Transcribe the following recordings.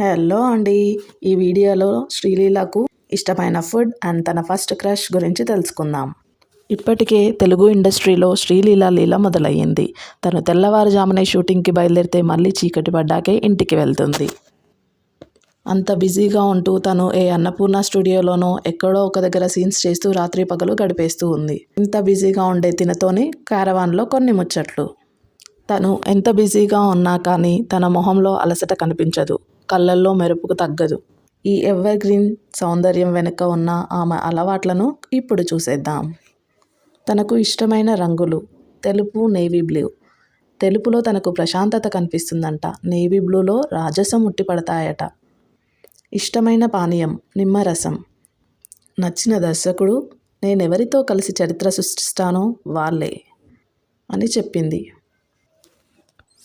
Hello అండి. ఈ వీడియోలో శ్రీలీలకు ఇష్టమైన ఫుడ్ అండ్ తన ఫస్ట్ క్రష్ గురించి తెలుసుకుందాం. ఇప్పటికే తెలుగు ఇండస్ట్రీలో శ్రీలీల లీల మొదలయ్యింది. తను తెల్లవారుజామునే షూటింగ్కి బయలుదేరితే మళ్ళీ చీకటి పడ్డాకే ఇంటికి వెళ్తుంది. అంత బిజీగా ఉంటూ తను ఏ అన్నపూర్ణ స్టూడియోలోనో ఎక్కడో ఒక దగ్గర సీన్స్ చేస్తూ రాత్రి పగలు గడిపేస్తూ ఉంది. ఇంత బిజీగా ఉండే తినతోని క్యారవాన్లో కొన్ని ముచ్చట్లు. తను ఎంత బిజీగా ఉన్నా కానీ తన మొహంలో అలసట కనిపించదు. కళ్ళల్లో మెరుపుకు తగ్గదు. ఈ ఎవర్ గ్రీన్ సౌందర్యం వెనుక ఉన్న ఆమె అలవాట్లను ఇప్పుడు చూసేద్దాం. తనకు ఇష్టమైన రంగులు తెలుపు నేవీ బ్లూ. తెలుపులో తనకు ప్రశాంతత కనిపిస్తుందంట. నేవీ బ్లూలో రాజసం ఉట్టిపడతాయట. ఇష్టమైన పానీయం నిమ్మరసం. నచ్చిన దర్శకుడు నేనెవరితో కలిసి చరిత్ర సృష్టిస్తానో వాళ్ళే అని చెప్పింది.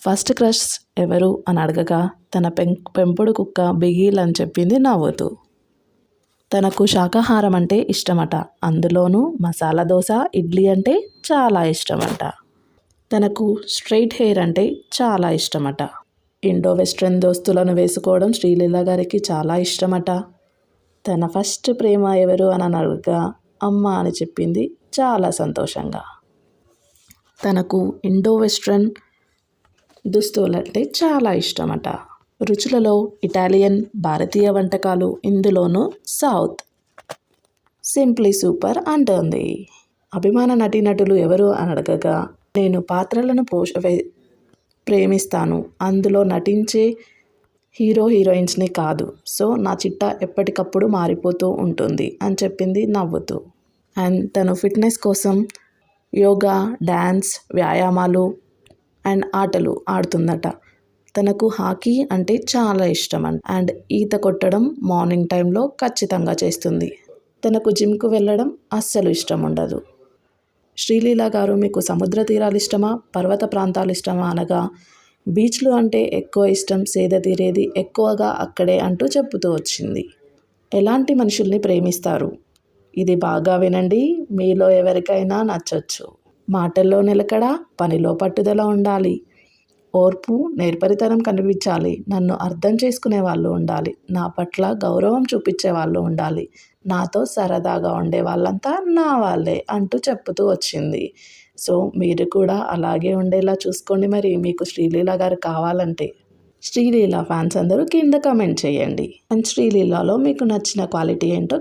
ఫస్ట్ క్రష్ ఎవరు అని అడగగా తన పెం పెంపుడు కుక్క బిగీల్ అని చెప్పింది నవ్వుతూ. తనకు శాకాహారం అంటే ఇష్టమట. అందులోనూ మసాలా దోశ ఇడ్లీ అంటే చాలా ఇష్టమట. తనకు స్ట్రైట్ హెయిర్ అంటే చాలా ఇష్టమట. ఇండో వెస్ట్రన్ దోస్తులను వేసుకోవడం శ్రీలీల గారికి చాలా ఇష్టమట. తన ఫస్ట్ ప్రేమ ఎవరు అని అడగగా అమ్మ అని చెప్పింది చాలా సంతోషంగా. తనకు ఇండో వెస్ట్రన్ దుస్తులంటే చాలా ఇష్టమట. రుచులలో ఇటాలియన్ భారతీయ వంటకాలు ఇందులోనూ సౌత్. సింప్లీ సూపర్ అంటోంది. అభిమాన నటీనటులు ఎవరు అని అడగగా నేను పాత్రలను పోష ప్రేమిస్తాను. అందులో నటించే హీరో హీరోయిన్స్ని కాదు. సో నా చిట్ట ఎప్పటికప్పుడు మారిపోతూ ఉంటుంది అని చెప్పింది నవ్వుతూ. అండ్ తను ఫిట్నెస్ కోసం యోగా డ్యాన్స్ వ్యాయామాలు అండ్ ఆటలు ఆడుతుందట. తనకు హాకీ అంటే చాలా ఇష్టం అండ్ అండ్ ఈత కొట్టడం మార్నింగ్ టైంలో ఖచ్చితంగా చేస్తుంది. తనకు జిమ్కు వెళ్ళడం అస్సలు ఇష్టం ఉండదు. శ్రీలీల గారు మీకు సముద్ర తీరాలు ఇష్టమా? పర్వత ప్రాంతాలు ఇష్టమా అనగా బీచ్లు అంటే ఎక్కువ ఇష్టం సేద తీరేది ఎక్కువగా అక్కడే అంటూ చెప్పుతూ వచ్చింది. ఎలాంటి మనుషుల్ని ప్రేమిస్తారు? ఇది బాగా వినండి మీలో ఎవరికైనా నచ్చొచ్చు. మాటల్లో నిలకడ పనిలో పట్టుదల ఉండాలి. ఓర్పు నేర్పరితనం కనిపించాలి. నన్ను అర్థం చేసుకునే వాళ్ళు ఉండాలి. నా పట్ల గౌరవం చూపించే వాళ్ళు ఉండాలి. నాతో సరదాగా ఉండే వాళ్ళంతా నా వాళ్ళే అంటూ చెప్పుతూ వచ్చింది. సో మీరు కూడా అలాగే ఉండేలా చూసుకోండి మరి. మీకు శ్రీలీల గారు కావాలంటే శ్రీలీల ఫ్యాన్స్ అందరూ కింద కమెంట్ చేయండి. అండ్ శ్రీలీలలో మీకు నచ్చిన క్వాలిటీ ఏంటో